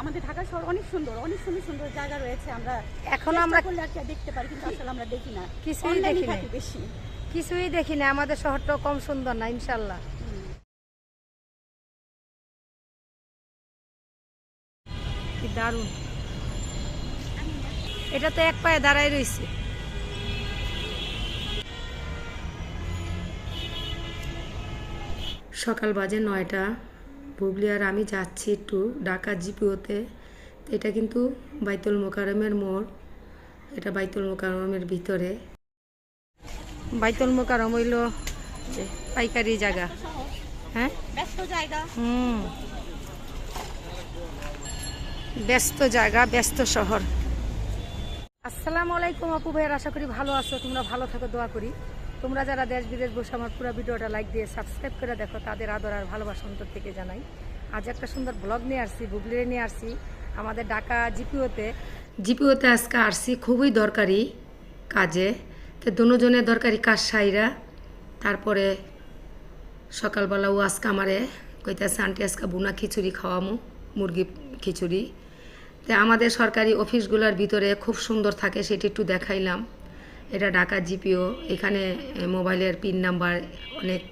আমাদের ঢাকা শহর অনেক সুন্দর অনেক সুন্দর সুন্দর জায়গা রয়েছে। আমরা এখনও আমরা করলে দেখতে পারি কিন্তু আসলে আমরা দেখি না। কিছুই দেখি না। বেশি। কিছুই দেখি না আমাদের শহরটাও কম সুন্দর না ইনশাল্লাহ। কি দারুণ। এটা তো এক পায়ে দাঁড়ায় রয়েছে সকাল বাজে নয়টা। বুবলি আর আমি যাচ্ছি একটু ঢাকা জিপিওতে। এটা কিন্তু বাইতুল মোকারমের মোড়। এটা বাইতুল মোকারমের ভিতরে। বাইতুল মোকারম হইল যে পাইকারি জায়গা। হ্যাঁ? হুম। ব্যস্ত জায়গা ব্যস্ত শহর। আসসালামু আলাইকুম আপু ভাইয়ের আশা করি ভালো আছো। তোমরা ভালো থাকো দোয়া করি। তোমরা যারা দেশ বিদেশ বসে আমার পুরো ভিডিওটা লাইক দিয়ে সাবস্ক্রাইব করে দেখো, তাদের আদর আর ভালোবাসা অন্তর থেকে জানাই। আজ একটা সুন্দর ব্লগ নিয়ে আসছি বুবলিরে নিয়ে আসছি। আমাদের ঢাকা জিপিওতে জিপিওতে আজকে আসছি, খুবই দরকারি কাজে। তো দুজনের দরকারি কাজ সাইরা, তারপরে সকালবেলা ও আজকে আমারে কইতেছে, আন্টি, আজকে বুনা খিচুড়ি খাওয়ামু, মুরগি খিচুড়ি। তো আমাদের সরকারি অফিসগুলোর ভিতরে খুব সুন্দর থাকে, সেটি একটু দেখাইলাম। এটা ঢাকা জিপিও, এখানে মোবাইলের পিন নাম্বার, অনেক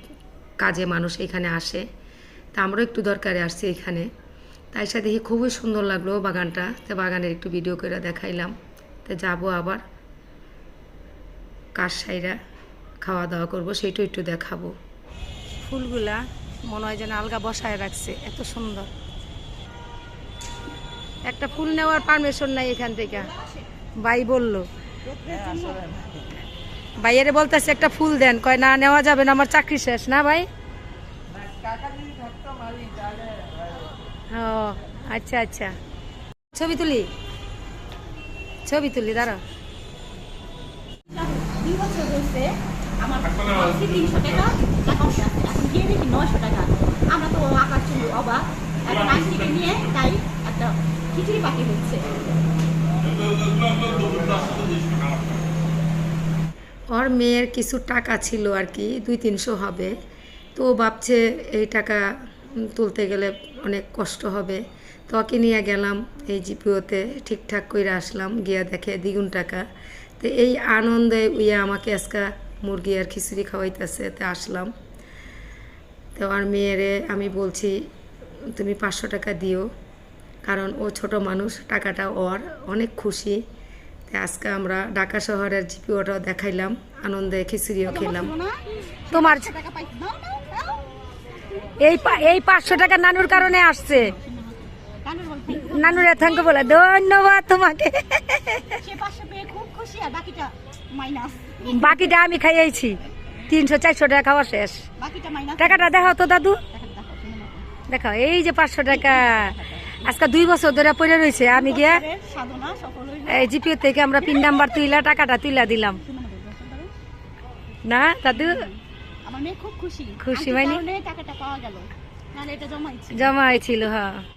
কাজে মানুষ এখানে আসে। তা আমরাও একটু দরকারে আসছি এখানে। তাই সাথে দেখি খুবই সুন্দর লাগল বাগানটা। তো বাগানের একটু ভিডিও করে দেখাইলাম। তো যাব আবার। কাজ সাইরা খাওয়া দাওয়া করব সেইটাও একটু দেখাবো। ফুলগুলা মনে হয় যেন আলগা বসায় রাখছে, এত সুন্দর। একটা ফুল নেওয়ার পারমিশন নাই এখান থেকে। ভাই বলল ভাইয়েরে বলতেছে একটা ফুল দেন কয় না নেওয়া যাবে না আমার চাকরি শেষ না ভাই ও আচ্ছা আচ্ছা ছবি তুলি ছবি তুলি আমার তিনশো টাকা দেখি নয়শো আমরা তো আকাশ ছিল অবাক নিয়ে তাই একটা খিচুড়ি পাখি হচ্ছে ওর মেয়ের কিছু টাকা ছিল আর কি, দুই তিনশো হবে। তো ভাবছে এই টাকা তুলতে গেলে অনেক কষ্ট হবে। তো ওকে নিয়ে গেলাম এই জিপিওতে, ঠিকঠাক করে আসলাম, গিয়া দেখে দ্বিগুণ টাকা। তো এই আনন্দে উইয়া আমাকে আজকা মুরগি আর খিচুড়ি খাওয়াইতেছে, তো আসলাম। তো আমার মেয়েরে আমি বলছি, তুমি পাঁচশো টাকা দিও, কারণ ও ছোট মানুষ, টাকাটা ওর, অনেক খুশি। আজকে আমরা ঢাকা শহরের জিপিওটাও দেখাইলাম, আনন্দে খিচুড়িও খেলাম। তোমার এই এই পাঁচশো টাকা নানুর কারণে আসছে। নানুরে থ্যাংক বলে, ধন্যবাদ তোমাকে। বাকিটা আমি খাইয়েছি। তিনশো, চারশো টাকা খাওয়া শেষ। টাকাটা দেখাও তো দাদু। দেখাও, এই যে পাঁচশো টাকা। আজকে দুই বছর ধরে পড়ে রয়েছে। আমি গিয়া এই জিপিও থেকে আমরা পিন নাম্বার তুইলা টাকাটা তুইলা দিলাম। না দাদু? আমার মেয়ে খুব খুশি। খুশি মানে? জমা হয়েছিল হ্যাঁ।